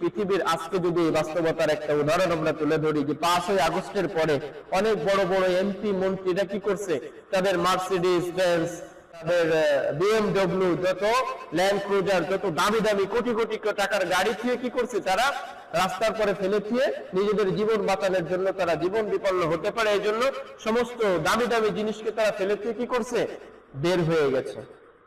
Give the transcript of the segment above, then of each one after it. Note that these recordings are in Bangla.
পৃথিবীর আজকে যদি এই বাস্তবতার একটা উদাহরণ আমরা তুলে ধরি যে পাঁচই আগস্টের পরে অনেক বড় বড় এমপি মন্ত্রীরা কি করছে? তাদের হতে পারে। এই জন্য সমস্ত দামি দামি জিনিসকে তারা ফেলে থুয়ে কি করছে? বের হয়ে গেছে।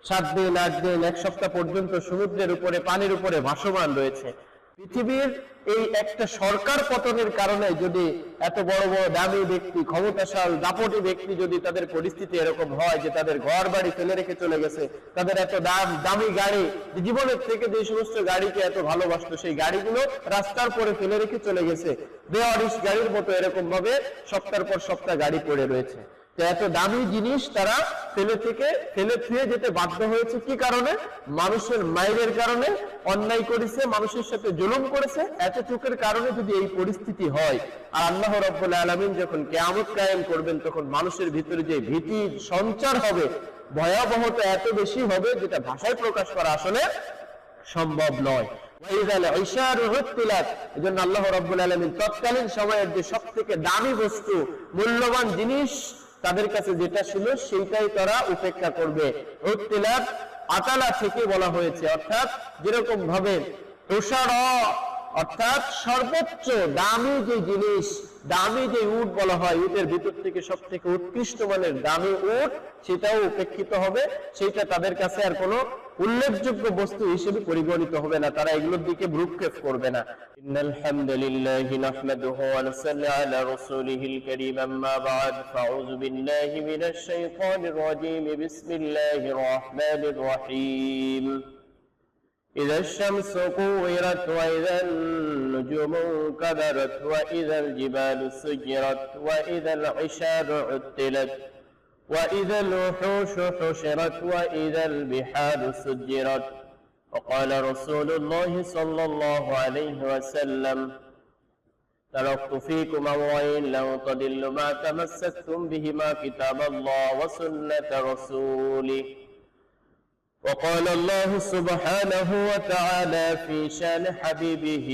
সাত দিন, আট দিন, এক সপ্তাহ পর্যন্ত সমুদ্রের উপরে, পানির উপরে ভাসমান রয়েছে। পৃথিবীর এই একটা সরকার পতনের কারণে যদি এত বড় বড় দামি ব্যক্তি, ক্ষমতাশাল, দাপটি ব্যক্তি যদি তাদের পরিস্থিতি এরকম হয় যে তাদের ঘর বাড়ি ফেলে রেখে চলে গেছে, তাদের এত দাম, দামি গাড়ি জীবনের থেকে যে সমস্ত গাড়িকে এত ভালোবাসতো, সেই গাড়িগুলো রাস্তার পরে ফেলে রেখে চলে গেছে। বেয়ারিশ গাড়ির মতো এরকম ভাবে সপ্তাহের পর সপ্তাহ গাড়ি পড়ে রয়েছে। এত দামি জিনিস তারা ফেলে থেকে, ফেলে থুয়ে যেতে বাধ্য হয়েছে কি কারণে? মানুষের মাইরের কারণে। অন্যায় করেছে, মানুষের সাথে জুলুম করেছে। এত চোখের কারণে যদি এই পরিস্থিতি হয়, আর আল্লাহ রব্বুল আলমিন যখন কেয়ামত কায়েম করবেন, তখন মানুষের ভিতরে যে ভীতি সঞ্চার হবে, ভয়াবহতা এত বেশি হবে যেটা ভাষায় প্রকাশ করা আসলে সম্ভব নয়। আল্লাহ রব্বুল আলমিন তৎকালীন সময়ের যে সব থেকে দামি বস্তু, মূল্যবান জিনিস তাদের কাছে যেটা ছিল সেইটাই তারা উপেক্ষা করবে। উত্তিলাত আতালা থেকে বলা হয়েছে, অর্থাৎ যেরকম ভাবে তুষার অর্থাৎ সর্বোচ্চ দামি যে জিনিস দামি যে উট বলা হয়, উটের ভিতর থেকে সব থেকে উৎকৃষ্ট মানের দামি উট, সেটাও উপেক্ষিত হবে। সেটা তাদের কাছে আর কোনো উল্লেখযোগ্য বস্তু হিসেবে পরিগণিত হবে না। তারা এগুলোর দিকে ভ্রুক্ষেপ করবে না। ইন্নাল হামদুলিল্লাহি নাহমাদুহু ওয়া নুসাল্লি আলা রাসূলিহিল কারীম, আম্মা বা'দ। ফাউযু বিল্লাহি মিনাশ শাইতানির রাজীম। বিসমিল্লাহির রাহমানির রহিম। إذا الشمس كورت وإذا النجوم انكدرت وإذا الجبال سجرت وإذا العشار عطلت وإذا الوحوش حشرت وإذا البحار سجرت وقال رسول الله صلى الله عليه وسلم تركت فيكم أمرين لو تضلوا ما تمسكتم بهما كتاب الله وسنة رسوله وقال الله سبحانه وتعالى في شان حبيبه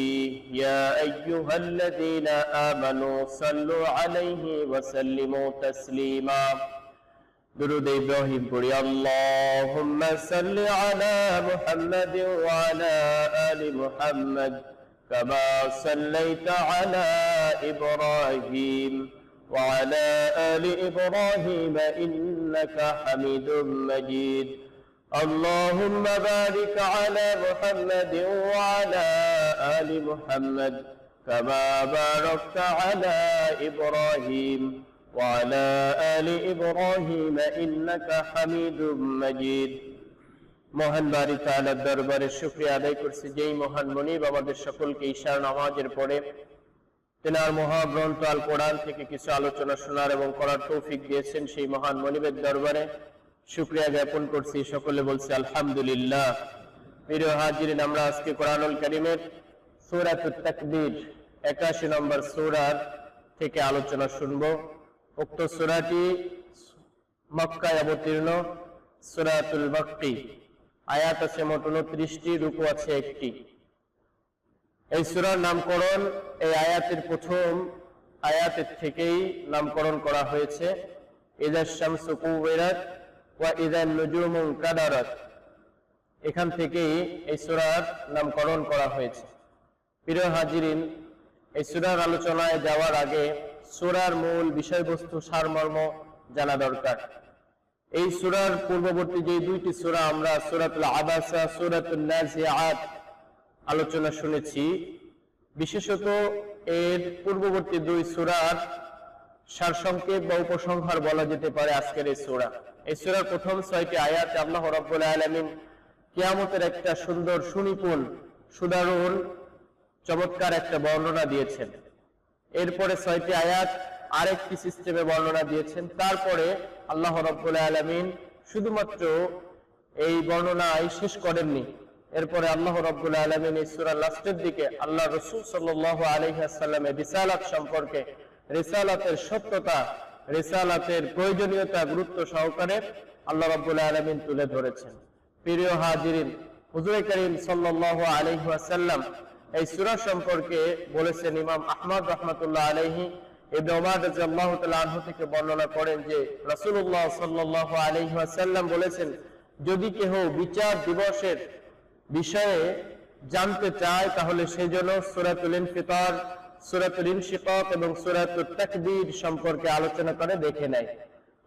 يا أيها الذين آمنوا صلوا عليه وسلموا تسليما. درود إبراهيم قل اللهم صل على محمد وعلى آل محمد كما صليت على إبراهيم وعلى آل إبراهيم إنك حميد مجيد. اللهم بارك على محمد وعلى آل محمد كما باركت على إبراهيم وعلى آل إبراهيم إنك حميد مجيد মহান বাড়ি তাআলার দরবারে শুকরিয়া আদায় করছি যেই মহান মনিব আমাদের সকলকে ঈশার নামাজের পরে তেনার মহাগ্রন্থ আল কোরআন থেকে কিছু আলোচনা শোনার এবং করার তৌফিক দিয়েছেন সেই মহান মনিবের দরবারে শুক্রিয়া জ্ঞাপন করছি। সকলে বলছি, আলহামদুলিল্লাহ। প্রিয় হাজিরিন, আমরা আজকে কোরআনুল করিমের সূরাতুত তাকবীর 81 নম্বর সূরার থেকে আলোচনা শুনব। উক্ত সূরাটি মক্কায় অবতীর্ণ, সূরাতুল মাক্কি। আয়াত আছে মোট 29টি রুকু আছে একটি। এই সূরার নামকরণ, এই আয়াতের প্রথম আয়াতের থেকেই নামকরণ করা হয়েছে। ইদা শামসু কুবিরাত এখান থেকেই এই সুরার নামকরণ করা হয়েছে। প্রিয় হাজিরিন, এই সুরার আলোচনায় যাওয়ার আগে সুরার মূল বিষয়বস্তু সারমর্ম জানা দরকার। এই সুরার পূর্ববর্তী যে দুইটি সুরা আমরা সুরাতুল আবাসা, সুরাতুল নাজিয়াত আলোচনা শুনেছি, বিশেষত এর পূর্ববর্তী দুই সুরার সারসংক্ষেপ বা উপসংহার বলা যেতে পারে আজকের এই সুরা। এই সুরার প্রথম ছয়টি আয়াত আল্লাহ রব্বুল আলমিন কিয়ামতের একটা সুন্দর সুনিপুণ, সুদারুণ, চমৎকার একটা বর্ণনা দিয়েছেন। এরপরে ছয়টি আয়াত আরেকটি সিস্টেমে বর্ণনা দিয়েছেন। তারপরে আল্লাহ রব্বুল আলমিন শুধুমাত্র এই বর্ণনায় শেষ করেননি। এরপরে আল্লাহ রব্বুল আলমিন এই সুরা লাস্টের দিকে আল্লাহ রসুল সাল্লাহ আলহিহাসাল্লামের বিশালাত সম্পর্কে রিসালাতের সত্যতা, রিসালাতের প্রয়োজনীয়তা গুরুত্ব সহকারে আল্লাহ রাব্বুল আলামিন তুলে ধরেছেন। প্রিয় হাজিরিন, হুজুর করিম সাল্লাল্লাহু আলাইহি এই সূরা সম্পর্কে বলেছেন ইমাম আহমদ রহমতুল্লাহ আনহু থেকে বর্ণনা করেন যে রাসূলুল্লাহ সাল্লাল্লাহু আলাইহি বলেছেন, যদি কেহ বিচার দিবসের বিষয়ে জানতে চায় তাহলে সেজন্য সূরাতুল ইনফিতার সূরাতুল ইনশিকাক এবং সূরাতুত তাকবীর সম্পর্কে আলোচনা করে, দেখে নেয়।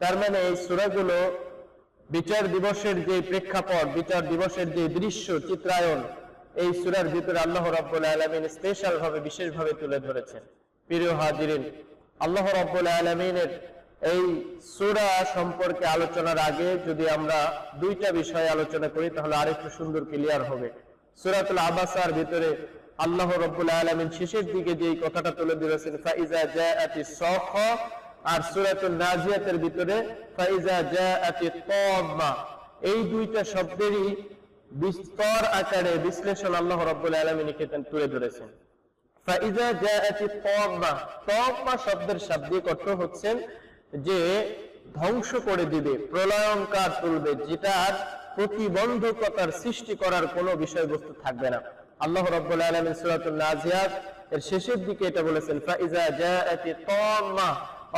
তার মানে এই সূরাগুলো বিচার দিবসের যে প্রেক্ষাপট, বিচার দিবসের যে দৃশ্য চিত্রায়ন এই সূরার ভিতরে আল্লাহ রাব্বুল আলামিন স্পেশাল ভাবে বিশেষ ভাবে তুলে ধরেছেন। প্রিয় হাজিরিন, আল্লাহ রাব্বুল আলামিনের এই সূরা সম্পর্কে আলোচনার আগে যদি আমরা দুইটা বিষয় আলোচনা করি, তাহলে আরেকটু সুন্দর, ক্লিয়ার হবে। সূরাতুল আবাসার ভিতরে আল্লাহ রাব্বুল আলামিন শেষের দিকে যে কথাটা তুলে ধরেছেন, ফাইজা জাআতিস সাখ আর সূরাতুল নাজিয়াতের ভিতরে ফাইজা জাআতিত তাম্মা এই দুইটা শব্দেরই বিস্তর আকারে বিশ্লেষণ আল্লাহ রাব্বুল আলামিন এখানে তুলে ধরেছেন। ফাইজা জাআতিত তাম্মা তাম্মা শব্দের শাব্দিক অর্থ হচ্ছেন যে ধ্বংস করে দিবে প্রলয়ঙ্কার তুলবে, যেটার প্রতিবন্ধকতার সৃষ্টি করার কোনো বিষয়বস্তু থাকবে না। আল্লাহ রাব্বুল আলামিন সূরাতুল নাজিয়াত এর শেষের দিকে এটা বলেছেন, ফাইজা জাআতি তাম্মা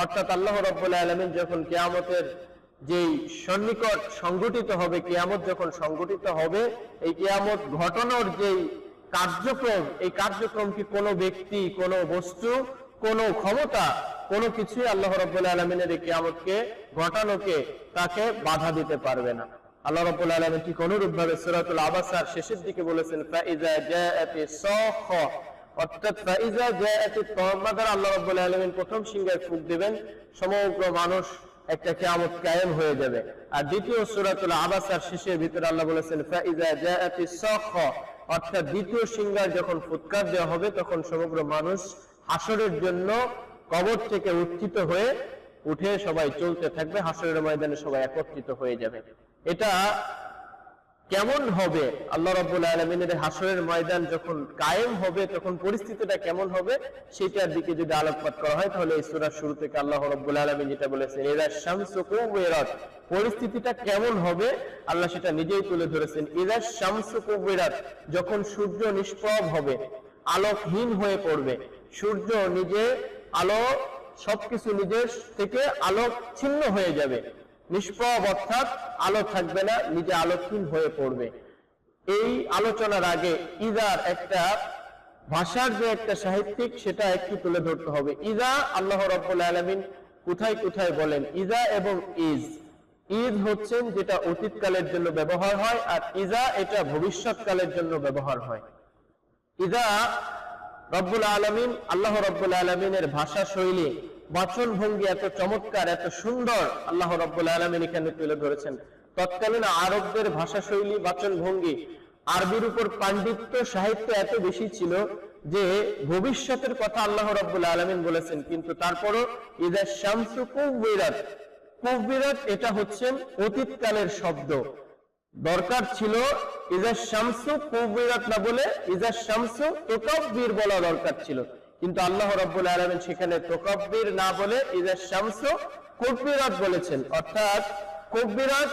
অর্থাৎ আল্লাহ রাব্বুল আলামিন যখন কিয়ামতের যেই সন্নিকট সংগঠিত হবে, কিয়ামত যখন সংগঠিত হবে, এই কিয়ামত ঘটনার যেই কার্যক্রম, এই কার্যক্রম কি কোনো ব্যক্তি, কোনো বস্তু, কোনো ক্ষমতা, কোনো কিছুই আল্লাহ রাব্বুল আলামিনের এই কিয়ামতকে ঘটানোকে তাকে বাধা দিতে পারবে না। আল্লাহ রাব্বুল আলামিন ঠিক অনুরূপ ভাবে সূরাতুল আবাসার শেষের দিকে বলেছেন, ফাইজা জাআতি সাখ অর্থাৎ ফাইজা জাআতি দ্বারা আল্লাহ রাব্বুল আলামিন প্রথম ফুঁক দিবেন, সমগ্র মানুষ একটা কিয়ামত কায়েম হয়ে যাবে। আর দ্বিতীয় সূরাতুল আবাসার শেষের ভিতরে আল্লাহ বলেছেন, ফাইজা জাআতি সাখ অর্থাৎ দ্বিতীয় যখন ফুৎকার দেওয়া হবে, তখন সমগ্র মানুষ হাসরের জন্য কবর থেকে উত্থিত হয়ে উঠে সবাই চলতে থাকবে, হাসরের ময়দানে সবাই একত্রিত হয়ে যাবে। এটা কেমন হবে? আল্লাহ রাব্বুল আলামিনের হাসরের ময়দান যখন কায়েম হবে, তখন পরিস্থিতিটা কেমন হবে? সেটার দিকে যদি আলোকপাত করা হয়, তাহলে সূরার শুরু থেকে আল্লাহ রাব্বুল আলামিন যেটা বলেছেন, ইদা শামসু কুবিরাত পরিস্থিতিটা কেমন হবে? আল্লাহ সেটা নিজেই তুলে ধরেছেন এরা শামসু কুবিরাত যখন সূর্য নিষ্প্রভ হবে, আলোকহীন হয়ে পড়বে, সূর্য নিজে আলো, সবকিছু নিজের থেকে আলোক ছিন্ন হয়ে যাবে। নিষ্প্রভ অর্থাৎ আলো থাকবে না, নিজে আলোকহীন হয়ে পড়বে। এই আলোচনার আগে ইজার একটা ভাষার যে একটা সাহিত্যিক, সেটা একটু তুলে ধরতে হবে। ইজা আল্লাহ রব্বুল আলমিন কোথায় কোথায় বলেন? ইজা এবং ইজ। ঈদ হচ্ছেন যেটা অতীতকালের জন্য ব্যবহার হয়, আর ইজা এটা ভবিষ্যৎকালের জন্য ব্যবহার হয়। ইদা রব্বুল আলমিন, আল্লাহ রব্বুল আলমিনের ভাষা শৈলী বাচন ভঙ্গি এত চমৎকার, এত সুন্দর, আল্লাহ রব্বুল আলমিন এখানে তুলে ধরেছেন। তৎকালীন আরবদের ভাষা শৈলী বাচন ভঙ্গি আরবির উপর পাণ্ডিত্য, সাহিত্য এত বেশি ছিল যে ভবিষ্যতের কথা আল্লাহ রব্বুল আলমিন বলেছেন। কিন্তু তারপরও ইদা শামসু কুবিরাত কুবিরাত এটা হচ্ছেন অতীতকালের শব্দ। দরকার ছিল ইজা শামসু কুবিরাত না বলে ইজা শামসু তোকাব্বির বলা দরকার ছিল। কিন্তু আল্লাহ রাব্বুল আলামিন সেখানে তোকাব্বির না বলে ইজা শামসু কুবিরাত বলেছেন। অর্থাৎ কুবিরাত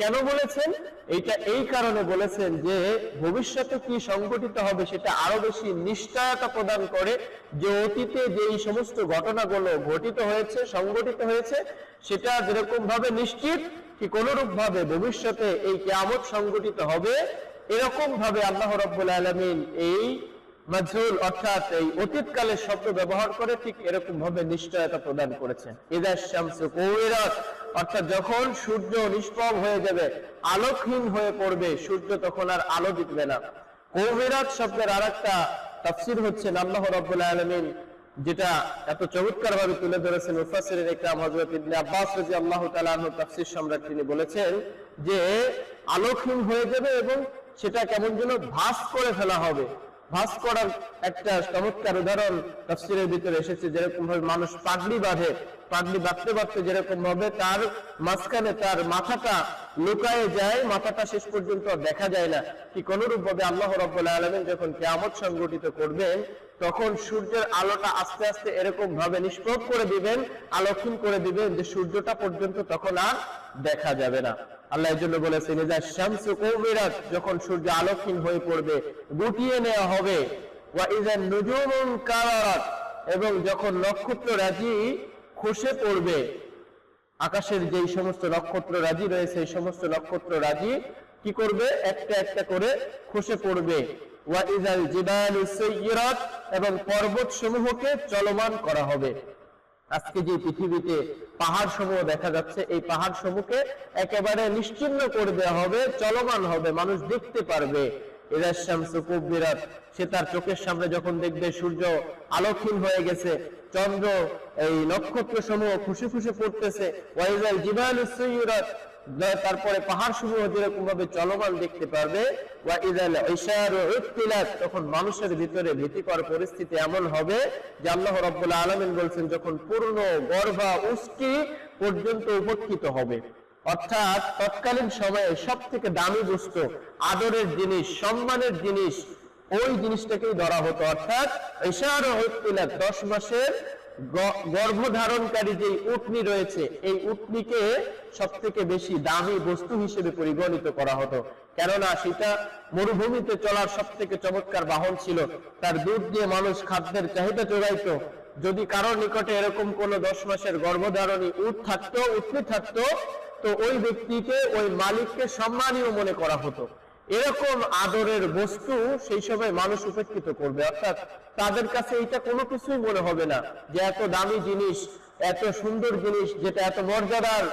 কেন বলেছেন? এইটা এই কারণে বলেছেন যে ভবিষ্যতে কি সংগঠিত হবে সেটা আরও বেশি নিশ্চয়তা প্রদান করে যে অতীতে যে এই সমস্ত ঘটনাগুলো ঘটিত হয়েছে, সংগঠিত হয়েছে, সেটা যেরকম ভাবে নিশ্চিত কি কোনরূপ ভাবে ভবিষ্যতে এই কিয়ামত সংগঠিত হবে, এরকম ভাবে আল্লাহ রাব্বুল আলামিন এই মাজহুল অর্থাৎ এই অতীতকালের শব্দ ব্যবহার করে ঠিক এরকম ভাবে নিশ্চয়তা প্রদান করেছেন। ইদা শামসু কুবিরাত অর্থাৎ যখন সূর্য নিষ্প্রভ হয়ে যাবে, আলোকহীন হয়ে পড়বে, সূর্য তখন আর আলো দিবে না। কুবিরাত শব্দের আরেকটা তাফসীর হচ্ছে আল্লাহ রাব্বুল আলমিন, যেটা এত চমৎকার ভাবে তুলে ধরেছেন মুফাসসিরের ইকরাম হযরত ইবনে আব্বাস রাদিয়াল্লাহু তাআলা আনহু তাফসীর সম্রাট তিনি বলেছেন যে, আলোকহীন হয়ে যাবে এবং সেটা কেমন যেন ভাস করে ফেলা হবে। ভাস করার একটা চমৎকার উদাহরণ তাফসীরের ভিতরে এসেছে যেরকম ভাবে মানুষ পাগড়ি বাঁধে, পাগড়ি বাঁধতে বাঁধতে যেরকম ভাবে তার মাঝখানে তার মাথাটা লুকায়ে যায়, মাথাটা শেষ পর্যন্ত দেখা যায় না। কি কোনরূপ ভাবে আল্লাহ রাব্বুল আলামিন যখন কেয়ামত সংগঠিত করবেন, তখন সূর্যের আলোটা আস্তে আস্তে এরকম ভাবে নিষ্প্রভ করে দিবেন, আলোকহীন করে দিবেন যে সূর্যটা পর্যন্ত তখন আর দেখা যাবে না। আল্লাহ এই জন্য বলেছেন যে শামসু কৌমিরাত যখন সূর্য আলোকহীন হয়ে পড়বে, গুটিয়ে নেওয়া হবে। ওয়া ইজান নুজুমুন কারারাত এবং যখন নক্ষত্র রাজি খসে পড়বে, আকাশের যেই সমস্ত নক্ষত্র রাজি রয়েছে এই সমস্ত নক্ষত্র রাজি কি করবে? একটা একটা করে খসে পড়বে। ওয়া ইজাল জিবালু এবং পর্বত সমূহকে চলমান করা হবে। আজকে যে পৃথিবীতে পাহাড় সমূহ দেখা যাচ্ছে, এই পাহাড় সমূহকে একেবারে নিশ্চিন্ন করে দেওয়া হবে, চলমান হবে, মানুষ দেখতে পারবে। সে তার চোখের সামনে যখন দেখবে সূর্য আলোকহীন হয়ে গেছে, চন্দ্র এই নক্ষত্র সমূহ খুশি খুশি পড়তেছে। তারপরে পাহাড় সমূহ যেরকম ভাবে চলমান দেখতে পারবে তখন মানুষের ভিতরে ভীতিকর পরিস্থিতি এমন হবে যে আল্লাহ রাব্বুল আলামিন বলছেন, যখন পূর্ণ গর্ভা উষ্টি পর্যন্ত উপস্থিত হবে। অর্থাৎ তৎকালীন সময়ে সব থেকে দামি বস্তু, আদরের জিনিস, সম্মানের জিনিস, ওই জিনিসটাকেই ধরা হতো। অর্থাৎ দশ মাসের গর্ভধারণকারী যে উটনি রয়েছে, এই উটনিকে সব থেকে বেশি দামি বস্তু হিসেবে পরিগণিত করা হতো। কেননা সেটা মরুভূমিতে চলার সব থেকে চমৎকার বাহন ছিল। তার দুধ দিয়ে মানুষ খাদ্যের চাহিদা যোগাইতো যদি কারোর নিকটে এরকম কোন দশ মাসের গর্ভধারণী উট থাকতো, উটনি থাকতো, তো ওই ব্যক্তিকে, ওই মালিককে সম্মানীয় মনে করা হতো। এরকম আদরের বস্তু সেই সময় মানুষ উপেক্ষিত করবে। অর্থাৎ তাদের কাছে এটা কোনো কিছুই মনে হবে না যে এত দামি জিনিস এত সুন্দর জিনিস যেটা এত মর্যাদার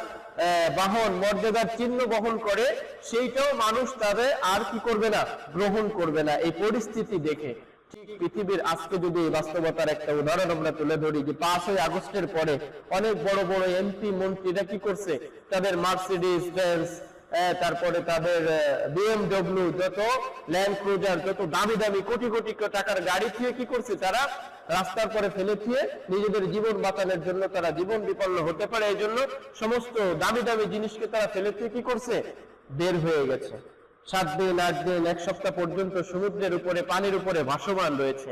বাহন মর্যাদার চিহ্ন বহন করে সেইটাও মানুষ তাদের আর কি করবে না গ্রহণ করবে না এই পরিস্থিতি দেখে। ঠিক পৃথিবীর আজকে যদি বাস্তবতার একটা উদাহরণ আমরা তুলে ধরি যে পাঁচই আগস্টের পরে অনেক বড় বড় এমপি মন্ত্রীরা কি করছে? তাদের মার্সিডিস আহ, তারপরে তাদের বিএমডব্লিউ যত ল্যান্ড ক্রুজার যত দামি দামি কোটি কোটি টাকার গাড়ি থুয়ে কি করছে তারা? রাস্তার পরে ফেলে থুয়ে নিজেদের জীবন বাঁচানোর জন্য তারা জীবন বিপন্ন হতে পারে। এই জন্য সমস্ত দামি দামি জিনিসকে তারা ফেলে থুয়ে কি করছে? বের হয়ে গেছে। সাত দিন, আট দিন, এক সপ্তাহ পর্যন্ত সমুদ্রের উপরে, পানির উপরে ভাসমান রয়েছে।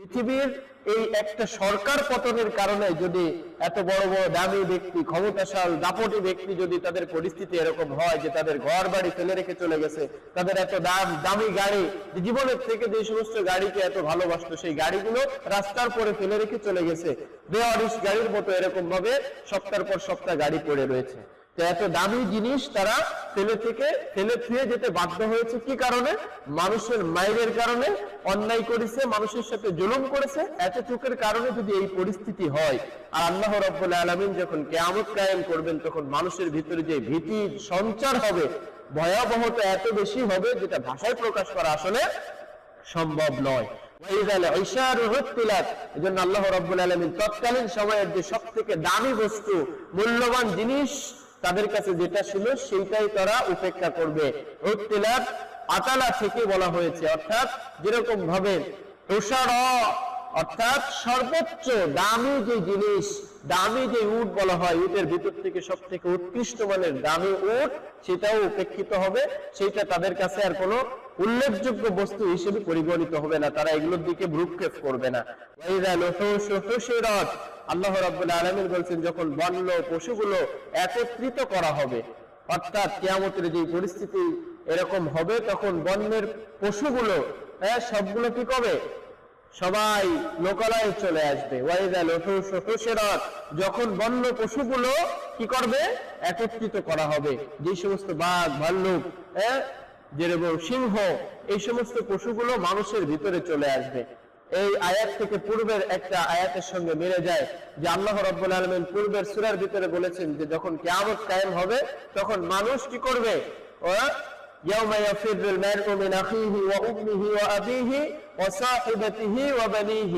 পৃথিবীর এই একটা সরকার পতনের কারণে যদি এত বড় বড় দামি ব্যক্তি, ক্ষমতাশাল, দাপটি ব্যক্তি যদি তাদের পরিস্থিতি এরকম হয় যে তাদের ঘর বাড়ি ফেলে রেখে চলে গেছে, তাদের এত দাম, দামি গাড়ি জীবনের থেকে যে সমস্ত গাড়িকে এত ভালোবাসতো, সেই গাড়িগুলো রাস্তার পরে ফেলে রেখে চলে গেছে। বেয়ারিশ গাড়ির মতো এরকম ভাবে সপ্তাহের পর সপ্তাহ গাড়ি পড়ে রয়েছে। এত দামি জিনিস তারা ফেলে থেকে, ফেলে থুয়ে যেতে বাধ্য হয়েছে। কি কারণে? মানুষের মাইরের কারণে। অন্যায় করেছে, মানুষের সাথে জুলুম করেছে। এতটুকের কারণে যদি এই পরিস্থিতি হয়, আর আল্লাহ রব্বুল আলমিন যখন কেয়ামত কায়েম করবেন, তখন মানুষের ভিতরে যে ভীতির সঞ্চার হবে, ভয়াবহতা এত বেশি হবে যেটা ভাষায় প্রকাশ করা আসলে সম্ভব নয়। আল্লাহ রাব্বুল তৎকালীন সময়ের যে সব থেকে দামি বস্তু, মূল্যবান জিনিস তাদের কাছে যেটা ছিল সেইটাই তারা উপেক্ষা করবে। হুত্তিলাত আতালা থেকে বলা হয়েছে, অর্থাৎ যেরকম ভাবে অর্থাৎ সর্বোচ্চ দামি যে জিনিস, দামি যে উট বলা হয়, উটের ভিতর থেকে সব থেকে উৎকৃষ্ট মানের দামি উট, সেটাও উপেক্ষিত হবে। সেটা তাদের কাছে আর কোনো উল্লেখযোগ্য বস্তু হিসেবে পরিগণিত হবে না। তারা এগুলোর দিকে ভ্রুক্ষেপ করবে না। আল্লাহ রাব্বুল আলামিন বলছেন, যখন বন্য পশুগুলো একত্রিত করা হবে, অর্থাৎ কেয়ামতের যে পরিস্থিতি এরকম হবে, তখন বন্যের পশুগুলো হ্যাঁ সবগুলো কি কবে সবাই লোকালয়ে চলে আসবে। যখন বন্য পশুগুলো কি করবে? একত্রিত করা হবে। যে সমস্ত বাঘ, ভাল্লুক হ্যাঁ যেরকম সিংহ, এই সমস্ত পশুগুলো মানুষের ভিতরে চলে আসবে। এই আয়াত থেকে পূর্বের একটা আয়াতের সঙ্গে মিলে যায় যে আল্লাহ রাব্বুল আলামিন পূর্বের সূরার ভিতরে বলেছেন যে যখন কিয়ামত কায়েম হবে তখন মানুষ কি করবে ওরা يوم يفر المرء من أخيه وأمه وأبيه وصاحبته وبنيه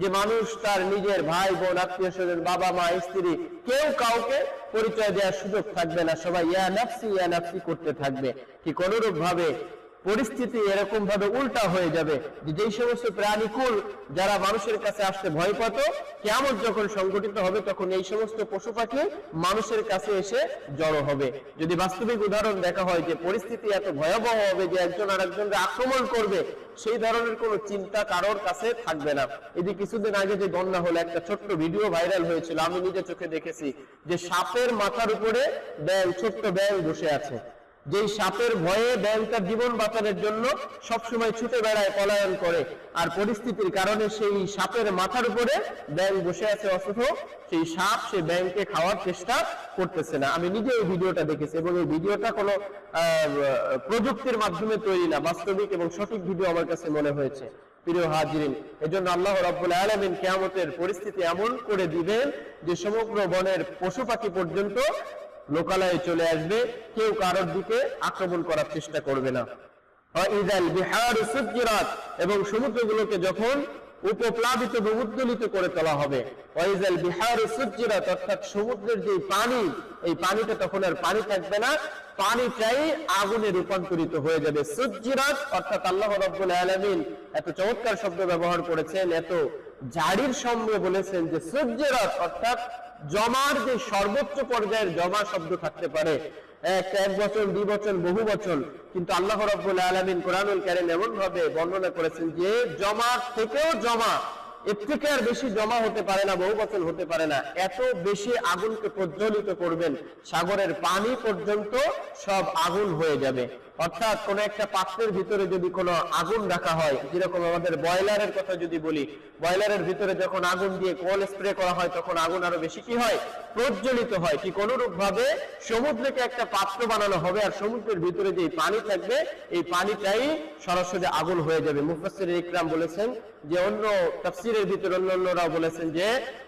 যে মানুষ তার নিজের ভাই বোন আত্মীয় স্বজন বাবা মা স্ত্রী কেউ কাউকে পরিচয় দেওয়ার সুযোগ থাকবে না সবাই ইয়া নাফসি ইয়া নাফসি করতে থাকবে কি কোনরূপ ভাবে পরিস্থিতি এরকম ভাবে উল্টা হয়ে যাবে যে যেই সমস্ত প্রাণীকুল যারা মানুষের কাছে আসতে ভয় পাতো কেমন যখন সংগঠিত হবে, তখন এই সমস্ত পশু পাখি মানুষের কাছে এসে জড়ো হবে। যদি বাস্তবিক উদাহরণ দেখা হয় যে পরিস্থিতি এত ভয়াবহ হবে যে একজন আর একজনকে আক্রমণ করবে, সেই ধরনের কোনো চিন্তা কারোর কাছে থাকবে না। যে কিছুদিন আগে যে বন্যা হলো, একটা ছোট্ট ভিডিও ভাইরাল হয়েছিল, আমি নিজে চোখে দেখেছি, যে সাপের মাথার উপরে ব্যাং ছোট্ট ব্যাং বসে আছে। যেই সাপের ভয়ে ব্যাংক তার জীবন বাঁচানোর জন্য সবসময় ছুটে বেড়ায়, পলায়ন করে। আর পরিস্থিতির কারণে সেই সাপের মাথার উপরে ব্যাংক বসে আছে, অথচ সেই সাপ সে ব্যাংকে খাওয়ার চেষ্টা করতেছে না। আমি নিজে এই ভিডিওটা দেখেছি এবং এই ভিডিওটা কোনো প্রযুক্তির মাধ্যমে তৈরি না, বাস্তবিক এবং সঠিক ভিডিও আমার কাছে মনে হয়েছে। প্রিয় হাজিরিন, এজন্য আল্লাহ রাব্বুল আলামিন কিয়ামতের পরিস্থিতি এমন করে দিবেন যে সমগ্র বনের পশু পাখি পর্যন্ত লোকালয়ে চলে আসবে, কেউ কারোর দিকে আক্রমণ করার চেষ্টা করবে না। ইদাল বিহার সুজ্জিরাত, এবং সমুদ্রগুলোকে যখন উপপ্লাবিত উদ্দোলিত করে তোলা হবে ওয়াইজাল বিহার সুজ্জিরাত, অর্থাৎ সমুদ্রের যে পানি, এই পানিটা তখন আর পানি থাকবে না, পানিটাই আগুনে রূপান্তরিত হয়ে যাবে। সুজ্জিরাত, অর্থাৎ আল্লাহ রাব্বুল আলামিন এত চমৎকার শব্দ ব্যবহার করেছেন, এত জারির সঙ্গে বলেছেন যে সুজ্জিরাত, অর্থাৎ জমার যে সর্বোচ্চ পর্যায়ের জমা শব্দ থাকতে পারে, এক এক বছর দুই বছর বহু বছর কিন্তু আল্লাহ রাব্বুল আলামিন কোরআনুল কারীম এমন ভাবে বর্ণনা করেছেন যে জমার থেকেও জমা, এর থেকে আর বেশি জমা হতে পারে না, বহু বছর হতে পারে না। এত বেশি আগুনকে প্রজ্বলিত করবেন, সাগরের পানি পর্যন্ত সব আগুন হয়ে যাবে। অর্থাৎ কোন একটা পাত্রের ভিতরে যদি কোনো আগুন রাখা হয়, যেরকম আমাদের বয়লারের কথা যদি বলি বয়লারের ভিতরে যখন আগুন দিয়ে কোল স্প্রে করা হয়, তখন আগুন আরও বেশি কি হয়? প্রজ্বলিত হয়। ঠিক অনুরূপ ভাবে সমুদ্রকে একটা পাত্র বানানো হবে আর সমুদ্রের ভিতরে যে পানি থাকবে, এই পানিটাই সরাসরি আগুন হয়ে যাবে। মুফাসসির ইকরাম বলেছেন যে, অন্য তাফসীরের ভিতরে অন্য অন্যরাও বলেছেন যে,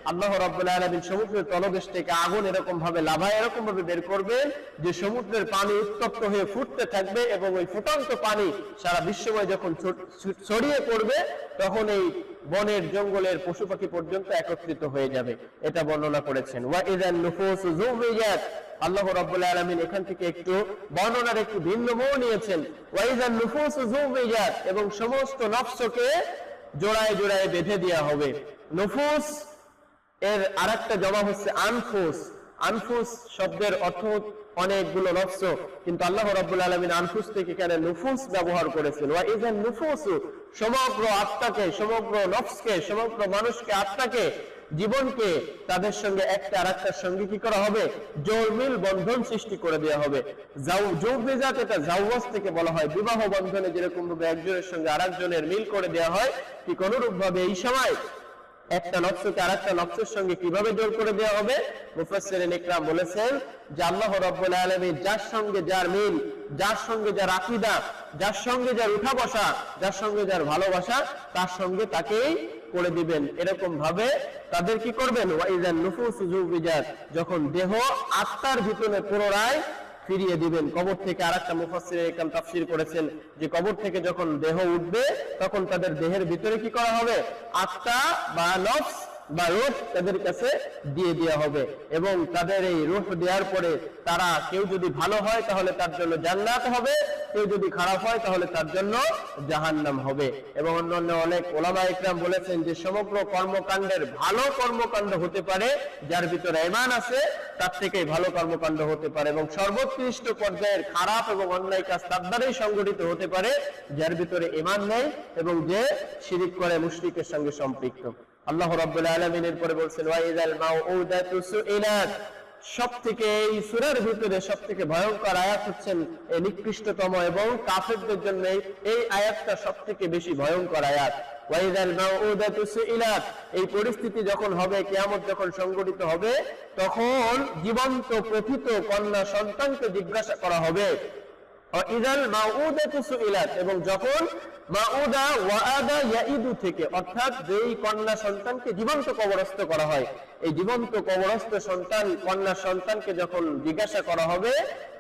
আল্লাহ রাব্বুল সমুদ্রের তলদেশ থেকে আগুন এরকম ভাবে লাভা এরকম ভাবে বের করবে যে, সমুদ্রের পানি উত্তপ্ত হয়ে ফুটতে থাকবে এবং ওই ফুটন্ত পানি সারা বিশ্বময় যখন ছড়িয়ে পড়বে, তখন এই বনের জঙ্গলের পশু পাখি পর্যন্ত একত্রিত হয়ে যাবে। এটা বর্ণনা করেছেন। আল্লাহ রাব্বুল আলামিন এখান থেকে একটু বর্ণনার একটু ভিন্ন মোড় নিয়েছেন। ওয়া ইযান নুফুস যুমিয়াত এবং সমস্ত নফসকে জোড়ায় জোড়ায় বেঁধে দেওয়া হবে। নফুস এর আরেকটা জমা হচ্ছে আনফুস। আনফুস শব্দের অর্থ অনেকগুলো নফস, কিন্তু আল্লাহ রাব্বুল আলামিন আনফুস থেকে এখানে নুফুস ব্যবহার করেছেন? ওয়া ইযান নুফুস, সমগ্র আত্মাকে, সমগ্র নফসকে, সমগ্র মানুষকে, আত্মাকে, জীবনকে তাদের সঙ্গে একটা আরেকটার সঙ্গে কি করা হবে? জোরমিল বন্ধন সৃষ্টি করে দেওয়া হবে। যাও যৌবিজাত এটা জাউওয়াজ থেকে বলা হয়। বিবাহ বন্ধনে যেরকম ভাবে একজনের সঙ্গে আরেকজনের মিল করে দেওয়া হয়, ঠিক অনুরূপ ভাবে এই সময় একটা নকশকে আর একটা নকশের সঙ্গে কীভাবে জোর করে দেওয়া হবে? মুফাসসিরিন ইকরাম বলেছেন যে আল্লাহ রাব্বুল আলামিন যার সঙ্গে যার মিল, যার সঙ্গে যার আকীদা, যার সঙ্গে যার উঠা বসা, যার সঙ্গে যার ভালোবাসা, তার সঙ্গে তাকেই করে দিবেন। এরকম ভাবে তাদের কি করবেন? ওয়াইজান নুফুস যুবিজাত যখন দেহ আত্মার ভিতরে পুনরায় ফিরিয়ে দিবেন। কবর থেকে আর একটা মুফাসির একরাম তাফসির করেছেন যে কবর থেকে যখন দেহ উঠবে, তখন তাদের দেহের ভিতরে কি করা হবে? আত্মা বা নফস বা রূহ তাদের কাছে দিয়ে দেওয়া হবে এবং তাদের এই রূহ দেওয়ার পরে তারা কেউ যদি ভালো হয় তাহলে তার জন্য জান্নাত হবে, কেউ যদি খারাপ হয় তাহলে তার জন্য জাহান্নাম হবে। এবং অন্যান্য অনেক ওলামা ইকরাম বলেছেন যে সমগ্র কর্মকাণ্ডের ভালো কর্মকাণ্ড হতে পারে, যার ভিতরে এমান আছে, তার থেকেই ভালো কর্মকাণ্ড হতে পারে এবং সর্বোৎকৃষ্ট পর্যায়ের খারাপ এবং অন্যায় কাজ তার দ্বারাই সংগঠিত হতে পারে, যার ভিতরে এমান নেই এবং যে শিরিক করে মুশরিকের সঙ্গে সম্পৃক্ত। আল্লাহ রাব্বুল আলামিন এর পরে বলছেন সব থেকে এই সূরার ভিতরে সব থেকে ভয়ঙ্কর আয়াত হচ্ছেন এই নিকৃষ্টতম এবং কাফেরদের জন্য এই- আয়াতটা সব থেকে বেশি ভয়ঙ্কর আয়াত। এই পরিস্থিতি যখন হবে, কিয়ামত যখন সংগঠিত হবে, তখন জীবন্ত প্রথিত কন্যা সন্তানকে জিজ্ঞাসা করা হবে। এবং যখন মাউদা ওয়াদা ইয়াইদু থেকে, অর্থাৎ যেই কন্যা সন্তানকে জীবন্ত কবরস্থ করা হয়, এই জীবন্ত কবরস্থ সন্তান, কন্যা সন্তানকে যখন জিজ্ঞাসা করা হবে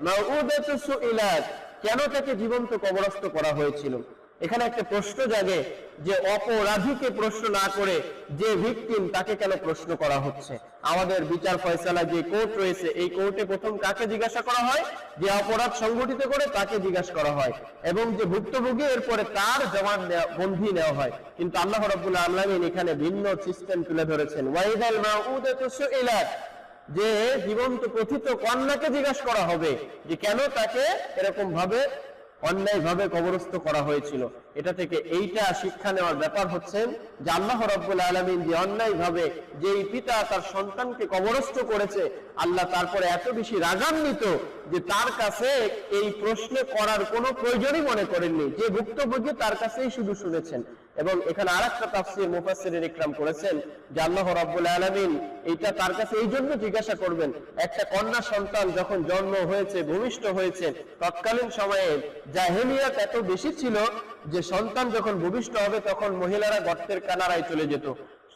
মাউদাতু সুইলাত, কেন তাকে জীবন্ত কবরস্থ করা হয়েছিল? এখানে একটা প্রশ্ন জাগে যে অপরাধীকে প্রশ্ন না করে যে ভিকটিম তাকে কেন প্রশ্ন করা হচ্ছে? আমাদের বিচার ফয়সালা যে কোর্ট রয়েছে, এই কোর্টে প্রথম কাকে জিজ্ঞাসা করা হয়? যে অপরাধ সংগঠিত করে তাকে জিজ্ঞাসা করা হয়। এবং যে ভুক্তভোগী, এরপরে তার জবান বন্ধি নেওয়া হয়। কিন্তু আল্লাহ রাব্বুল আলামিন এখানে ভিন্ন সিস্টেম তুলে ধরেছেন। যে জীবন্ত কথিত কন্যাকে জিজ্ঞাসা করা হবে যে কেন তাকে এরকম ভাবে অন্যায়ভাবে কবরস্থ করা হয়েছিল। এটা থেকে এইটা শিক্ষা নেওয়ার ব্যাপার হচ্ছে যে আল্লাহ রব্বুল আলমিন যে অন্যায়ভাবে যেই পিতা তার সন্তানকে কবরস্থ করেছে, আল্লাহ তারপরে এত বেশি রাগান্বিত যে তার কাছে এই প্রশ্ন করার কোনো প্রয়োজনই মনে করেননি। যে ভুক্তভোগী তার কাছেই শুধু শুনেছেন। এবং এখানে আর একটা তাফসির মুফাসসিরের ইকরাম করেছেন যে আল্লাহ রাব্বুল আলামিন এইটা তার কাছে এই জন্য জিজ্ঞাসা করবেন, একটা কন্যা সন্তান যখন জন্ম হয়েছে, ভূমিষ্ঠ হয়েছে, তৎকালীন সময়ে জাহেলিয়াত এত বেশি ছিল যে সন্তান যখন ভূমিষ্ঠ হবে তখন মহিলারা গর্তের কানারায় চলে যেত।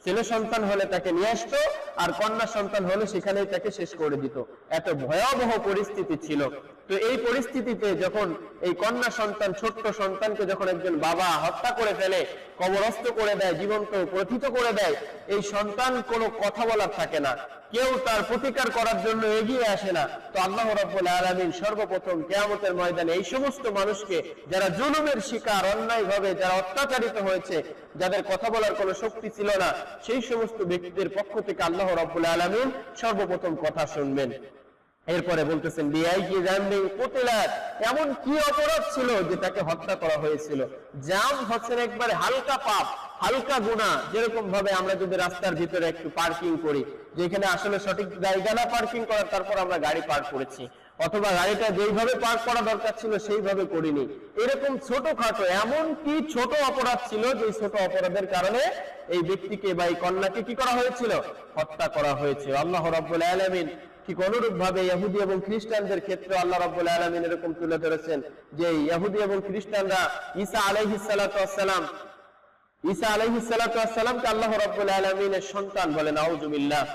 ছেলে সন্তান হলে তাকে নিয়ে আসতো আর কন্যা সন্তান হলে সেখানেই তাকে শেষ করে দিত। এত ভয়াবহ পরিস্থিতি ছিল। তো এই পরিস্থিতিতে যখন এই কন্যা সন্তান, ছোট্ট সন্তানকে যখন একজন বাবা হত্যা করে ফেলে, কবরস্থ করে দেয় জীবন্ত প্রথিত করে দেয়, এই সন্তান কোনো কথা বলার থাকে না। কেউ তার প্রতিকার করার জন্য এগিয়ে আসে না। তো আল্লাহ রাব্বুল আলামিন সর্বপ্রথম কেয়ামতের ময়দানে এই সমস্ত মানুষকে, যারা জুলুমের শিকার অন্যায় ভাবে যারা অত্যাচারিত হয়েছে, যাদের কথা বলার কোনো শক্তি ছিল না, সেই সমস্ত ব্যক্তিদের পক্ষ থেকে আল্লাহ রাব্বুল আলামিন সর্বপ্রথম কথা শুনবেন। এরপরে বলতেছেন এমন কি অপরাধ ছিল যে তাকে হত্যা করা হয়েছিল? জাম হচ্ছেন একবারে হালকা পাপ, হালকা গুণা যেরকম ভাবে আমরা যদি রাস্তার ভিতরে একটু পার্কিং করি, যেখানে আসলে সঠিক জায়গা না পার্কিং করার, তারপর আমরা গাড়ি পার্ক করেছি। অথবা গাড়িটা যেইভাবে পার্ক করা দরকার ছিল, সেইভাবে করিনি। এরকম ছোটখাটো, এমন কি ছোট অপরাধ ছিল যে ছোট অপরাধের কারণে এই ব্যক্তিকে বা এই কন্যাকে কি করা হয়েছিল? হত্যা করা হয়েছে। আল্লাহ রাব্বুল আলামিন ঠিক অনুরূপ ভাবে ইহুদি এবং খ্রিস্টানদের ক্ষেত্রে আল্লাহ রব্বুল আলমিন এরকম তুলে ধরেছেন যে ইহুদি এবং খ্রিস্টানরা ঈসা আলাইহিস সালাতু ঈসা আলহিসামকে আল্লাহ রব্বুল আলমিনের সন্তান বলে নাউজুবিল্লাহ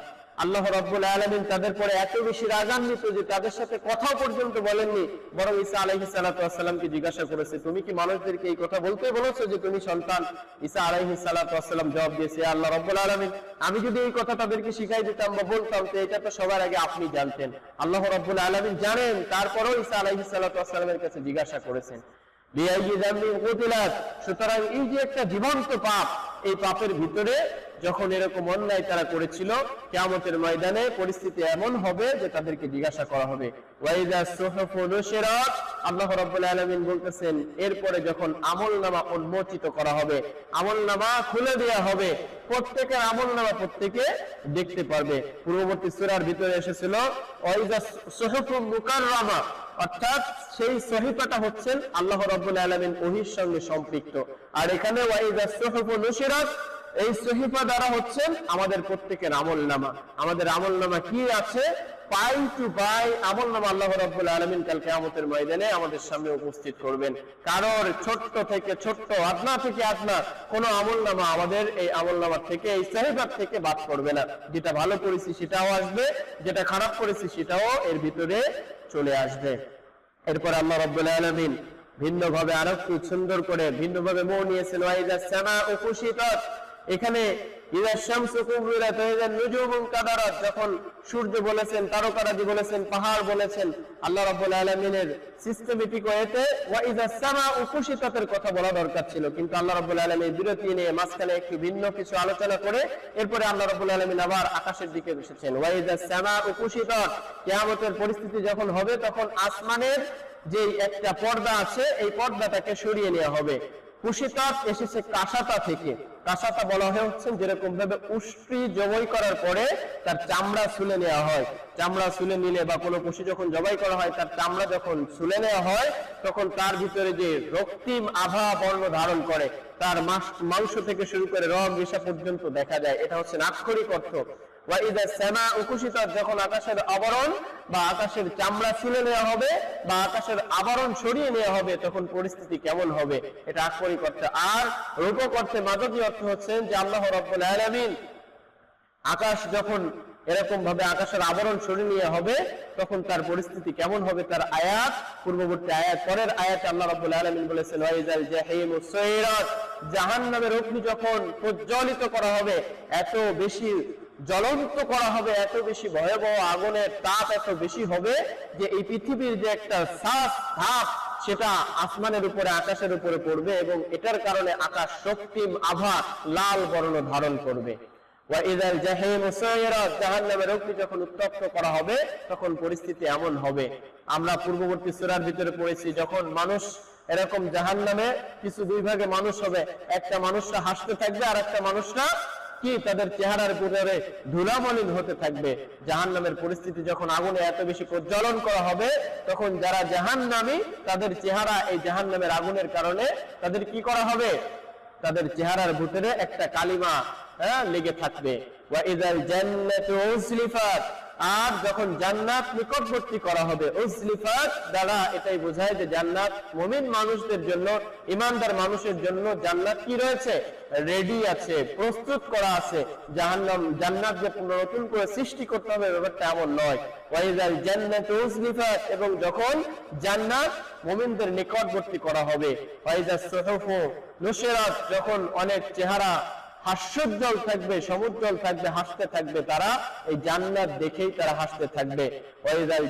আল্লাহ রাব্বুল আলামিন তাদের পরে এত বেশি রাগান্বিত যে তাদের সাথে কথা পর্যন্ত বলেননি। বরং ঈসা আলাইহিস সালাতু ওয়াসসালামকে জিজ্ঞাসা করেছে, তুমি কি মানুষদেরকে এই কথা বলতে বলেছ যে তুমি সন্তান? ঈসা আলাইহিস সালাতু ওয়াসসালাম জবাব দিয়েছে আল্লাহ রাব্বুল আলামিন, আমি যদি এই কথা তাদেরকে শিখাই দিতাম বা বলতাম, তো এটা তো সবার আগে আপনি জানতেন। আল্লাহ রাব্বুল আলামিন জানেন, তারপরেও ঈসা আলাইহিস সালাতু ওয়াসসালামের কাছে জিজ্ঞাসা করেছেন। সুতরাং এই যে একটা জীবন্ত পাপ, এই পাপের ভিতরে যখন এরকম অন্যায় তারা করেছিল, কিয়ামতের ময়দানে পরিস্থিতি এমন হবে যে তাদেরকে জিজ্ঞাসা করা হবে আল্লাহ বলতেছেন, এরপরে যখন আমলনামা উন্মোচিত করা হবে, আমলনামা খুলে দেওয়া হবে, প্রত্যেকের আমলনামা প্রত্যেকে দেখতে পারবে। পূর্ববর্তী সূরার ভিতরে এসেছিল অর্থাৎ সেই সহিফাটা হচ্ছেন আল্লাহ রাব্বুল আলামিন ওহির সঙ্গে সম্পৃক্ত। আর এখানে এই সহিফা দ্বারা হচ্ছেন আমাদের প্রত্যেকের আমল নামা আমাদের আমল নামা কি আছে? পাই টু পাই আমল নামা আল্লাহ রাব্বুল আলামিন কাল কিয়ামতের ময়দানে আমাদের সামনে উপস্থিত করবেন। কারোর ছোট্ট থেকে ছোট্ট, আদনা থেকে আদনা কোন আমল নামা আমাদের এই আমল নামা থেকে, এই সহিফার থেকে বাদ করবে না। যেটা ভালো করেছি সেটাও আসবে, যেটা খারাপ করেছি সেটাও এর ভিতরে চলে আসবে। এরপর আল্লাহ রাব্বুল ভিন্ন ভাবে আরও সুন্দর করে ভিন্ন ভাবে মো নিয়েছেন এখানে যখন সূর্য বলেছেন, তারকারাজি বলেছেন, পাহাড় বলেছেন, আল্লাহ আলামিনের সিস্টেমেটিক কথা বলা দরকার ছিল। কিন্তু আল্লাহ আলামিন বিরতি নিয়ে মাঝখানে একটু ভিন্ন কিছু আলোচনা করে এরপরে আল্লাহ রাব্বুল আলামিন আবার আকাশের দিকে বসেছেন ওয়াইদা সামা উকুশিতাত কিয়ামতের পরিস্থিতি যখন হবে, তখন আসমানের যে একটা পর্দা আছে, এই পর্দাটাকে সরিয়ে নেওয়া হবে। কুশিতাত এসেছে কাসাতা থেকে। কাসাতা বলা হয় হচ্ছে যেরকম ভাবে উষ্ট্রি জবাই করার পরে তার চামড়া ছুলে নেওয়া হয়। চামড়া ছুলে নিলে বা কোনো পশু যখন জবাই করা হয়, তার চামড়া যখন ছুলে নেওয়া হয়, তখন তার ভিতরে যে রক্তিম আভা বর্ণ ধারণ করে, তার মাস- থেকে শুরু করে রং রেশা পর্যন্ত দেখা যায়। এটা হচ্ছে নাক্ষরিক অর্থ। যখন আকাশের আবরণ বা আকাশের চামড়া ছিলে নেওয়া হবে বা আকাশের আবরণ সরিয়ে নেওয়া হবে, তখন পরিস্থিতি কেমন হবে? এটা আক্ষরিক অর্থে আর রূপক অর্থে মাদকী অর্থ হচ্ছেন যে আল্লাহ রব্বুল আলামিন আকাশ যখন এরকম ভাবে আকাশের আবরণ সরিয়ে নেওয়া হবে, তখন তার পরিস্থিতি কেমন হবে তার আয়াত, পূর্ববর্তী আয়াত, পরের আয়াত আল্লাহ রাব্বুল আলামিন বলেছেন, ওয়াইজাল জাহিম সুইরাত জাহান্নামের অগ্নি যখন প্রজ্বলিত করা হবে, এত বেশি জ্বলন্ত করা হবে, এত বেশি ভয়াবহ আগুনের তাপ এত বেশি হবে যে এই পৃথিবীর যে একটা শ্বাস ধাপ, সেটা আসমানের উপরে, আকাশের উপরে পড়বে এবং এটার কারণে আকাশ শক্তিম আভা লাল বর্ণ ধারণ করবে। যখন উত্তপ্ত করা হবে, তখন পরিস্থিতি এমন হবে। আমরা পূর্ববর্তী সূরার ভিতরে পড়েছি, যখন মানুষ এরকম জাহান নামে কিছু দুই ভাগে মানুষ হবে, একটা মানুষরা হাসতে থাকবে আর একটা মানুষরা কি তাদের চেহারার ভিতরে ধুলামলিন হতে থাকবে? জাহান নামের পরিস্থিতি যখন আগুনে এত বেশি প্রজ্বলন করা হবে, তখন যারা জাহান নামি তাদের চেহারা এই জাহান নামের আগুনের কারণে তাদের কি করা হবে? তাদের চেহারার ভিতরে একটা কালিমা হ্যাঁ লেগে থাকবে। আর যখন জান্নাত নিকটবর্তী করা হবে দ্বারা এটাই বোঝায় যে জান্নাত মুমিন মানুষদের জন্য, ইমানদার মানুষের জন্য জান্নাত কি রয়েছে? রেডি আছে, প্রস্তুত করা আছে। জাহান্নাম, জান্নাত যে করে সৃষ্টি করতে হবে, ব্যাপারটা এমন নয়। ওয়াইদাল জান্নাতু এবং যখন জান্নাত মুমিনদের নিকটবর্তী করা হবে ওয়াইদাস সুহুফু নুশিরাত যখন অনেক চেহারা হাস্যোজ্জ্বল থাকবে, সমুজ্জ্বল থাকবে, হাসতে থাকবে তারা। এই জান্নাত দেখেই তারা হাসতে থাকবে। ওয়াইদাল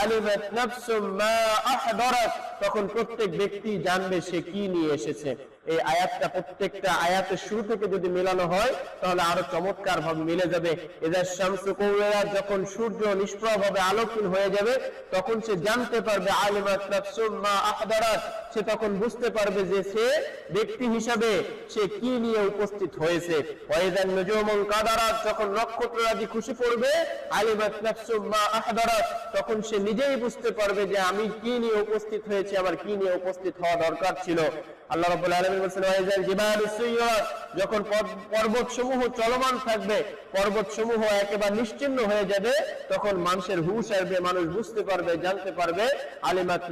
আলিমাত নাফসুম মা আহদারাত। তখন প্রত্যেক ব্যক্তি জানবে সে কি নিয়ে এসেছে। এই আয়াতটা প্রত্যেকটা আয়াতের শুরু থেকে যদি মেলানো হয়, তাহলে আরও চমৎকার ভাবে মিলে যাবে। এদের শামসু কৌরাত যখন সূর্য নিষ্প্রভ ভাবে আলোকহীন হয়ে যাবে, তখন সে জানতে পারবে, আলিমাত সে তখন বুঝতে পারবে যে সে ব্যক্তি হিসাবে সে কি নিয়ে উপস্থিত হয়েছে। যখন নক্ষত্ররাজি খুশি পড়বে, আলিমাত তখন সে নিজেই বুঝতে পারবে যে আমি কি নিয়ে উপস্থিত হয়েছে। আমার কি নিয়ে উপস্থিত হওয়া দরকার ছিল? আল্লাহ রব আলমী বলেছেন যখন পর্বত সমূহ চলমান থাকবে পর্বত সমূহ একেবারে নিশ্চিন্ন হয়ে যাবে, তখন মানুষের হুশ আসবে মানুষ বুঝতে পারবে, জানতে পারবে, আলিমাত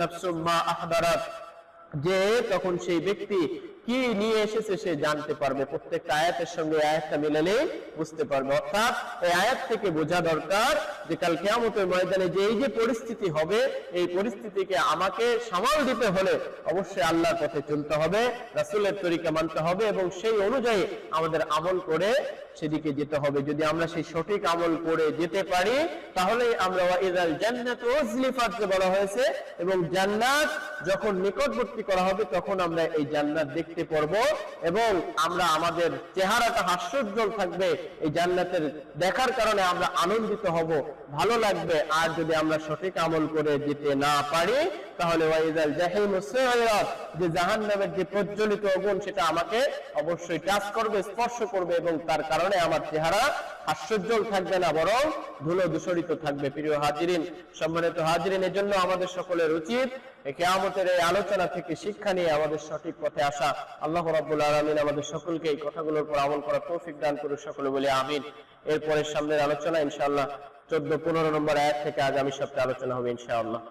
যে তখন সেই ব্যক্তি কি নিয়ে এসেছে সে জানতে পারবে। প্রত্যেকটা আয়াতের সঙ্গে আয়াতটা মিলালে বুঝতে পারবে। অর্থাৎ এই আয়াত থেকে বোঝা দরকার যে কাল কেয়ামতের ময়দানে যে এই যে পরিস্থিতি হবে, এই পরিস্থিতিকে আমাকে সামাল দিতে হলে অবশ্যই আল্লাহর পথে চলতে হবে, রাসূলের তরিকা মানতে হবে এবং সেই অনুযায়ী আমাদের আমল করে সেদিকে যেতে হবে। যদি আমরা সেই সঠিক আমল করে যেতে পারি তাহলে আমরা ইদাল জান্নাত উজলিফাত যে বলা হয়েছে এবং জান্নাত যখন নিকটবর্তী করা হবে, তখন আমরা এই জান্নাত দেখতে পারব এবং আমরা আমাদের চেহারাটা হাস্যোজ্জ্বল থাকবে, এই জান্নাতের দেখার কারণে আমরা আনন্দিত হব, ভালো লাগবে। আর যদি আমরা সঠিক আমল করে যেতে না পারি, তাহলে ওয়াইদাল জাহিম যে জাহান্নামের যে প্রজ্বলিত আগুন, সেটা আমাকে অবশ্যই টাচ করবে, স্পর্শ করবে এবং তার কারণে আমার চেহারা হাস্যোজ্জ্বল থাকবে না, বরং ধুলো দূষরিত থাকবে। প্রিয় হাজিরিন, সম্মানিত হাজিরিন এর জন্য আমাদের সকলের উচিত কেয়ামতের এই আলোচনা থেকে শিক্ষা নিয়ে আমাদের সঠিক পথে আসা। আল্লাহ রাব্বুল আলামিন আমাদের সকলকে এই কথাগুলোর উপর আমল করা তৌফিক দান করুক সকলে বলে আমিন। এরপরের সামনের আলোচনা ইনশাআল্লাহ চোদ্দ পনেরো নম্বর এক থেকে আগামী সপ্তাহে আলোচনা হবে ইনশাআল্লাহ।